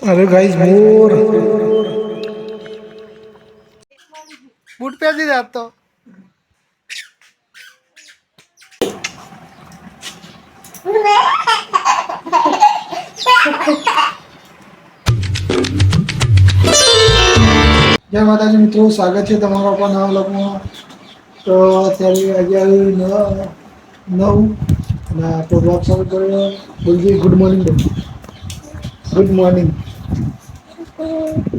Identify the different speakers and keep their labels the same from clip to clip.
Speaker 1: અરે ગાઈસ મોર બૂટ પહેરી દીધા આજ તો જય માતાજી મિત્રો સ્વાગત છે તમારા પણ નવા લોકમાં તો અત્યારે આજે આવી નવ નવ અને આપણો બ્લોગ શરૂ કર્યો બોલજી good morning good morning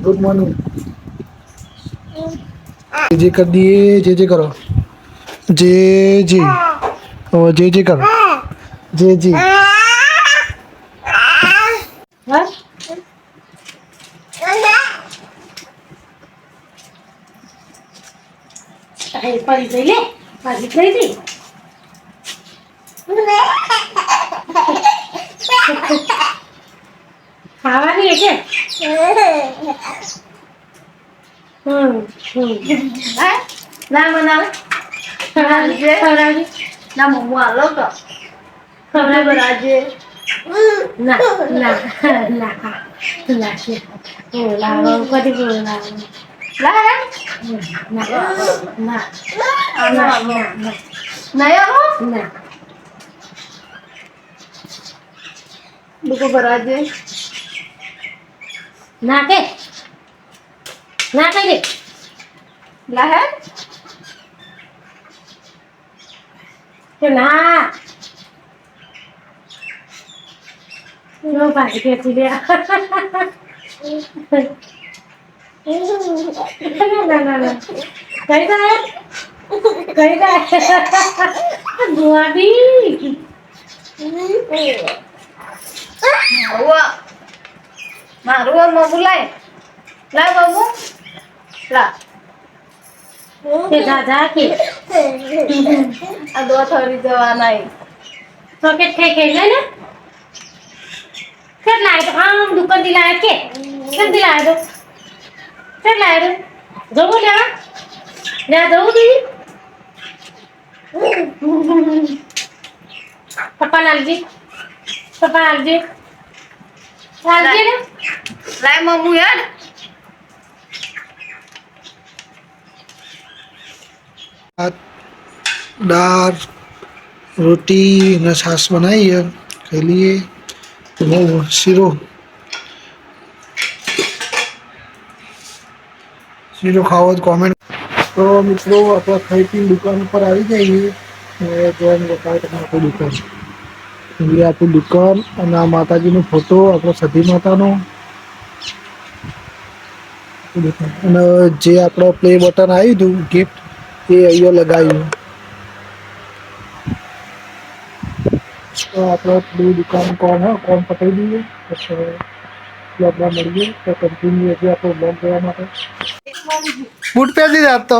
Speaker 1: good morning જે કર દીએ, જે જે કરો. જે જે. ઓ, જે જે કરો. જે જે.
Speaker 2: પડી જઈ લે. પાછી થઈ ગઈ. ખાવાની છે હમ હમ
Speaker 3: હા? ના બનાવે
Speaker 2: ખવડાવજે ખવડાવજે
Speaker 3: ના મમ્મુ આલો તો
Speaker 2: ખવડાવજે
Speaker 3: બરાજે
Speaker 2: ના ના ના ના છે બોલાવો કદી બોલાવો
Speaker 3: લા
Speaker 2: ના ના ના ના ના
Speaker 3: નહીં આવો
Speaker 2: ના
Speaker 3: લોકો બરાજે
Speaker 2: ના નાખે ના કહી દે
Speaker 3: લા હે
Speaker 2: કે ના. નો ભાઈ ખેંચી દે ના ના ના કઈ જાય કઈ જાય ગુવાડી
Speaker 3: મારું મારું આ મમ્મુ લાય લા મમ્મુ લા.
Speaker 2: તે દાદા કે
Speaker 3: આ દો થોડી જવાના
Speaker 2: ચોકેટ ખાઈ ખાઈ લે ને. ફેર લાય તો આમ દુકાનથી લાય કે. કેટલી લાવ્યો તો. લાય આવ્યો જવું લે લેવા જવું તું પપ્પા લાલજી. પપ્પા લાલજી. લાલજી ને
Speaker 3: લાય મમ્મુ યાર
Speaker 1: ભાત દાળ રોટી અને છાશ બનાવીએ ખાઈ લઈએ તો બહુ શીરો શીરો ખાવો તો કોમેન્ટ તો મિત્રો આપણે ખાઈ પીને દુકાન ઉપર આવી જઈએ અને જોઈને બતાવે તમને આપણી દુકાન એટલે આપણી દુકાન અને આ માતાજીનો ફોટો આપણો સતી માતાનો અને જે આપણો પ્લે બટન આવ્યું હતું ગિફ્ટ એ અહીંયા લગાવ્યું તો આપણે પેલી દુકાન કોણ હા કોણ પતાવી દઈએ પછી બ્લોગમાં મળીએ તો કન્ટિન્યુ હજી આપણો બ્લોગ જોવા માટે બૂટ પહેરી દીધા આજ તો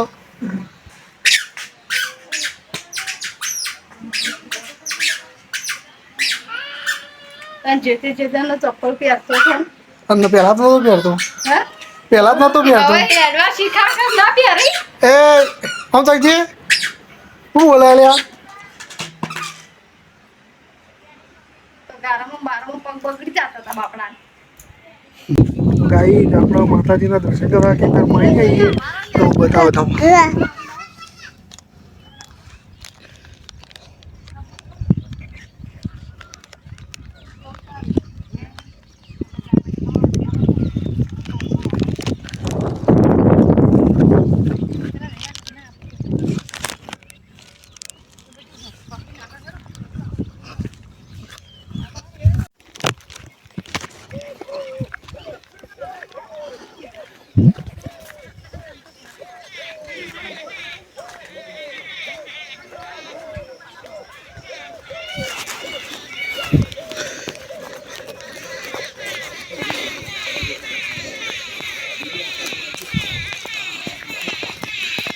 Speaker 3: તને જેતે જેતાનો ચપ્પલ પહેરતો છે.
Speaker 1: અને પહેલા તો પહેરતો?
Speaker 3: હે?
Speaker 1: પહેલા જ નતો પહેરતો?
Speaker 3: હવે પહેરવા શીખા કે ના પહેરી?
Speaker 1: એ હમ સાહેબજી શું બોલે લ્યા.
Speaker 3: તો ગારામાં બારામાં પગ બગડી જતા હતા બાપડા
Speaker 1: ગાઈ આપણો માતાજીના દર્શન કરવા કે આવી ગઈ તો બતાવો તમને.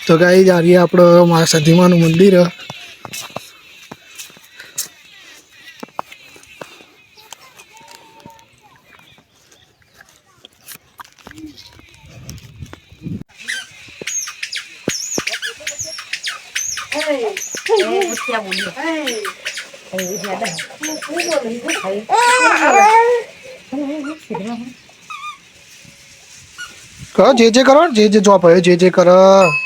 Speaker 1: तो गाई जा रही है आप सधीमा मंदिर जे जे करो जे जे जॉब है जे जे करो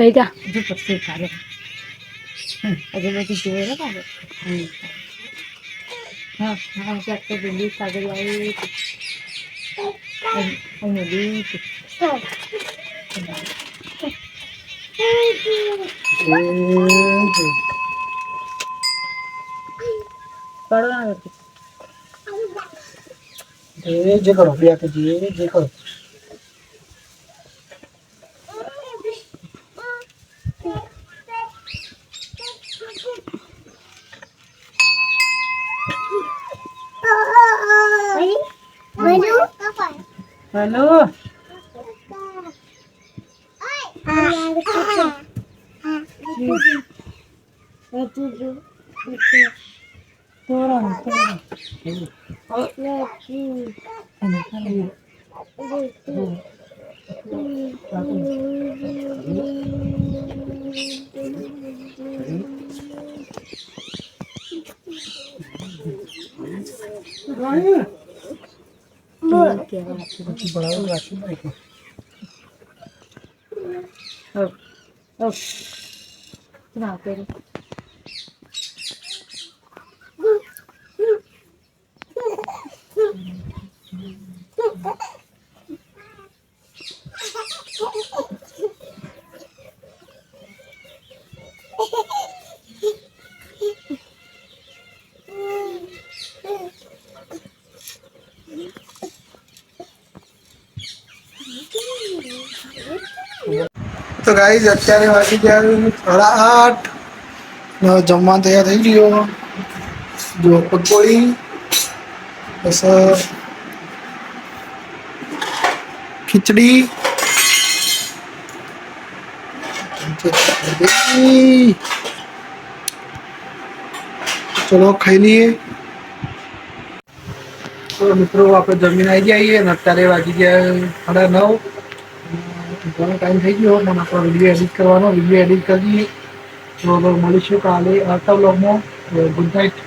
Speaker 2: બે જા. બે જા પછી ચાલે હજુ બધી જોઈ રે બાબુ હા હા ચાક તો બિલ્લી સાગર આવી અને બી
Speaker 1: જે જે.
Speaker 2: પડવા
Speaker 1: જે જે કરો.
Speaker 2: Lalo.
Speaker 1: Turun, turun. Oh, નાખ્યું. તો ગાઈઝ અત્યારે વાગી ગયા સાડા આઠ ને જમવા તૈયાર થઈ ગયો જો પકોડી બસ ખીચડી ચલો ખાઈ લઈએ તો મિત્રો આપણે જમીન આવી જઈએ અને અત્યારે વાગી ગયા સાડા નવ ઘણો ટાઈમ થઈ ગયો મને આપણો વીડિયો એડિટ કરવાનો. વીડિયો એડિટ કરી દઈએ તો મળીશું કાલે આવતા બ્લોગમાં ગુડ નાઇટ